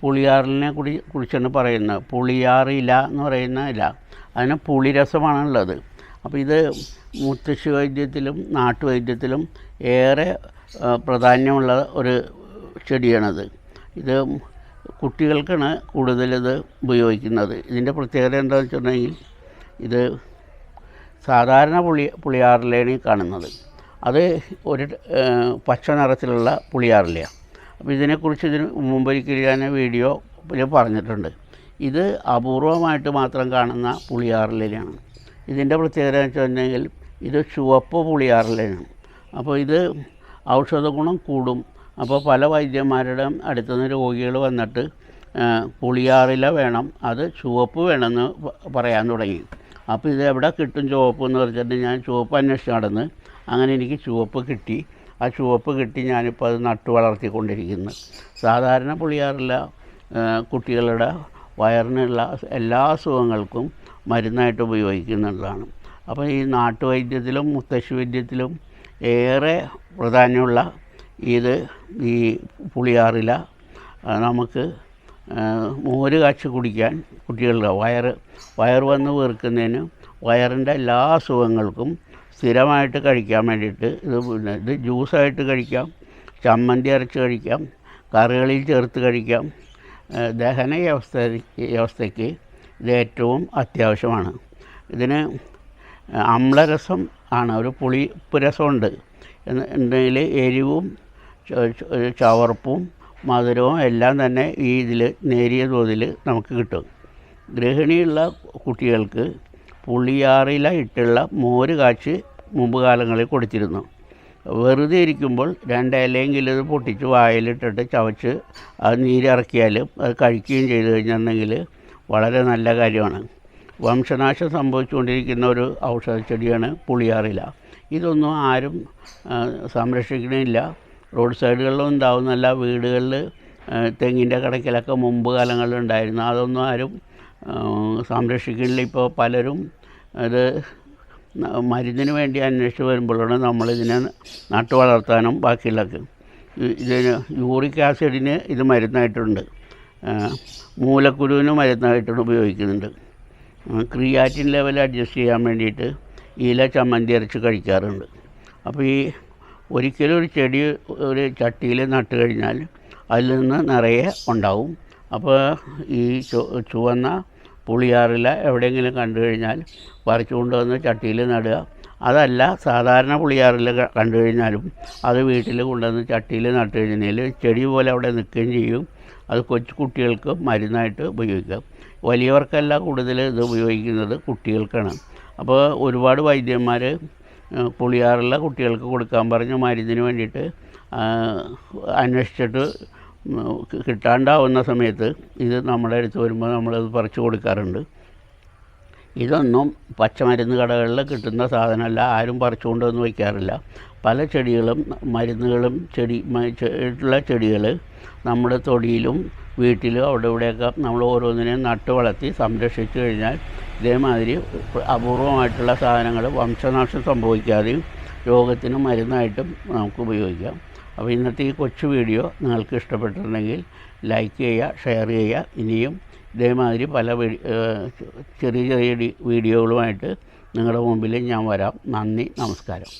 പുളിയാറിനെ കുടി കുറിച്ചാണ് പറയുന്നത് പുളിയാറ് എന്ന് പറയുന്ന ഇല. അതിന് പുളിരസമാണുള്ളത്. അപ്പോൾ ഇത് മുത്തശ്ശി വൈദ്യത്തിലും നാട്ടുവൈദ്യത്തിലും ഏറെ പ്രാധാന്യമുള്ള ഒരു ചെടിയാണത്. ഇത് കുട്ടികൾക്കാണ് കൂടുതലിത് ഉപയോഗിക്കുന്നത്. ഇതിന്റെ പ്രത്യേകത എന്താണെന്ന് വെച്ചിട്ടുണ്ടെങ്കിൽ ഇത് സാധാരണ പുളി പുളിയാറിലാണ് കാണുന്നത്. അത് ഒരു പച്ച നിറത്തിലുള്ള പുളിയാറിലയാണ്. അപ്പോൾ ഇതിനെക്കുറിച്ച് ഇതിന് മുമ്പൊരിക്കൽ ഞാൻ വീഡിയോ പറഞ്ഞിട്ടുണ്ട്. ഇത് അപൂർവമായിട്ട് മാത്രം കാണുന്ന പുളിയാറിലാണ് ഇതിന്റെ പ്രത്യേകത എന്ന് വെച്ചിട്ടുണ്ടെങ്കിൽ ഇത് ചുവപ്പ് പുളിയാറിലാണ്. അപ്പോൾ ഇത് ഔഷധഗുണം കൂടും. അപ്പോൾ പല വൈദ്യന്മാരുടെ അടുത്തുനിന്ന് രോഗികൾ വന്നിട്ട് പുളിയാറില വേണം അത് ചുവപ്പ് വേണമെന്ന് പറയാൻ തുടങ്ങി. അപ്പോൾ ഇത് എവിടെ കിട്ടും ചുവപ്പ് എന്ന് പറഞ്ഞിട്ട് ഞാൻ ചുവപ്പ് അന്വേഷിച്ച് നടന്ന് അങ്ങനെ എനിക്ക് ചുവപ്പ് കിട്ടി. ആ ചുവപ്പ് കിട്ടി ഞാനിപ്പോൾ അത് നട്ടു വളർത്തിക്കൊണ്ടിരിക്കുന്നു. സാധാരണ പുളിയാറില്ല കുട്ടികളുടെ വയറിനുള്ള എല്ലാ അസുഖങ്ങൾക്കും മരുന്നായിട്ട് ഉപയോഗിക്കുന്നുള്ളതാണ് അപ്പോൾ ഈ നാട്ടുവൈദ്യത്തിലും മുത്തശ്ശി വൈദ്യത്തിലും ഏറെ പ്രാധാന്യമുള്ള ഇത് ഈ പുളിയാറില നമുക്ക് മോര് കാച്ചി കുടിക്കാൻ കുട്ടികളുടെ വയറ് വയറ് വന്ന് വീർക്കുന്നതിന് വയറിന്റെ എല്ലാ അസുഖങ്ങൾക്കും സ്ഥിരമായിട്ട് കഴിക്കാൻ വേണ്ടിയിട്ട് ഇത് പിന്നെ ഇത് ജ്യൂസായിട്ട് കഴിക്കാം ചമ്മന്തി അരച്ച് കഴിക്കാം കറികളിൽ ചേർത്ത് കഴിക്കാം. ദഹന വ്യവസ്ഥ വ്യവസ്ഥയ്ക്ക് ഇത് ഏറ്റവും അത്യാവശ്യമാണ്. ഇതിന് അമ്ലരസം ആണ് ഒരു പുളിപ്പ് രസമുണ്ട്. എന്നുണ്ടെങ്കിൽ എരിവും ചവർപ്പും മധുരവും എല്ലാം തന്നെ ഈ ഇതിൽ നേരിയ തോതിൽ നമുക്ക് കിട്ടും. ഗൃഹിണിയുള്ള കുട്ടികൾക്ക് പുളിയാറില ഇട്ടുള്ള മോര് കാച്ചി മുമ്പ് കാലങ്ങളിൽ കൊടുത്തിരുന്നു. വെറുതെ ഇരിക്കുമ്പോൾ രണ്ട് ഇലയെങ്കിലും ഇത് പൊട്ടിച്ച് വായിലിട്ടിട്ട് ചവച്ച് അത് നീരിറക്കിയാൽ അത് കഴിക്കുകയും ചെയ്തു കഴിഞ്ഞിട്ടുണ്ടെങ്കിൽ വളരെ നല്ല കാര്യമാണ്. വംശനാശം സംഭവിച്ചുകൊണ്ടിരിക്കുന്ന ഒരു ഔഷധ ചെടിയാണ് പുളിയാറില. ഇതൊന്നും ആരും സംരക്ഷിക്കണില്ല. റോഡ് സൈഡുകളിലും ഉണ്ടാവുന്നല്ല വീടുകളിൽ തെങ്ങിന്റെ കടക്കിലൊക്കെ മുമ്പ് കാലങ്ങളിൽ ഉണ്ടായിരുന്നു. അതൊന്നും ആരും സംരക്ഷിക്കണില്ല. ഇപ്പോൾ പലരും അത് മരുന്നിന് വേണ്ടി അന്വേഷിച്ച് വരുമ്പോഴാണ് നമ്മളിതിനെ നട്ടു വളർത്താനും ബാക്കിയുള്ളതൊക്കെ. ഇ- ഇതിന് യൂറിക് ആസിഡിന് ഇത് മരുന്നായിട്ടുണ്ട്. മൂലക്കുരുവിന് മരുന്നായിട്ടുണ്ട് ഉപയോഗിക്കുന്നുണ്ട്. ക്രിയാറ്റിൻ ലെവൽ അഡ്ജസ്റ്റ് ചെയ്യാൻ വേണ്ടിയിട്ട് ഇല ചമ്മന്തി അരച്ച് കഴിക്കാറുണ്ട്. അപ്പോൾ ഈ ഒരിക്കലും ഒരു ചെടി ഒരു ചട്ടിയിൽ നട്ട് കഴിഞ്ഞാൽ അതിൽ നിന്ന് നിറയെ ഉണ്ടാവും. അപ്പോൾ ഈ ചുവന്ന പുളിയാറില എവിടെയെങ്കിലും കണ്ടു കഴിഞ്ഞാൽ പറിച്ചു കൊണ്ടുവന്ന് ചട്ടിയിൽ നടുക. അതല്ല സാധാരണ പുളിയാറിൽ കണ്ടു കഴിഞ്ഞാലും അത് വീട്ടിൽ കൊണ്ടുവന്ന് ചട്ടിയിൽ നട്ടു കഴിഞ്ഞാൽ ചെടി പോലെ അവിടെ നിൽക്കുകയും ചെയ്യും. അത് കൊച്ചു കുട്ടികൾക്ക് മരുന്നായിട്ട് ഉപയോഗിക്കാം. വലിയവർക്കല്ല കൂടുതൽ ഇത് ഉപയോഗിക്കുന്നത് കുട്ടികൾക്കാണ്. അപ്പോൾ ഒരുപാട് വൈദ്യന്മാർ പുളിയാറുള്ള കുട്ടികൾക്ക് കൊടുക്കാൻ പറഞ്ഞ മരുന്നിന് വേണ്ടിയിട്ട് അന്വേഷിച്ചിട്ട് കിട്ടാണ്ടാവുന്ന സമയത്ത് ഇത് നമ്മുടെ അടുത്ത് വരുമ്പോൾ നമ്മളത് പറിച്ചു കൊടുക്കാറുണ്ട്. ഇതൊന്നും പച്ചമരുന്ന് കടകളിൽ കിട്ടുന്ന സാധനമല്ല ആരും പറിച്ചു കൊണ്ടുവന്ന് വയ്ക്കാറില്ല. പല ചെടികളും മരുന്നുകളും ചെടി ഉള്ള ചെടികൾ നമ്മുടെ തൊടിയിലും വീട്ടിലും അവിടെ ഇവിടെയൊക്കെ നമ്മൾ ഓരോന്നിനെയും നട്ട് വളർത്തി സംരക്ഷിച്ചു കഴിഞ്ഞാൽ ഇതേമാതിരി അപൂർവമായിട്ടുള്ള സാധനങ്ങൾ വംശനാശം സംഭവിക്കാതെയും രോഗത്തിന് മരുന്നായിട്ടും നമുക്ക് ഉപയോഗിക്കാം. അപ്പോൾ ഇന്നത്തെ ഈ കൊച്ചു വീഡിയോ നിങ്ങൾക്ക് ഇഷ്ടപ്പെട്ടിട്ടുണ്ടെങ്കിൽ ലൈക്ക് ചെയ്യുക ഷെയർ ചെയ്യുക. ഇനിയും ഇതേമാതിരി പല ചെറിയ ചെറിയ വീഡിയോകളുമായിട്ട് നിങ്ങളുടെ മുമ്പിൽ ഞാൻ വരാം. നന്ദി നമസ്കാരം.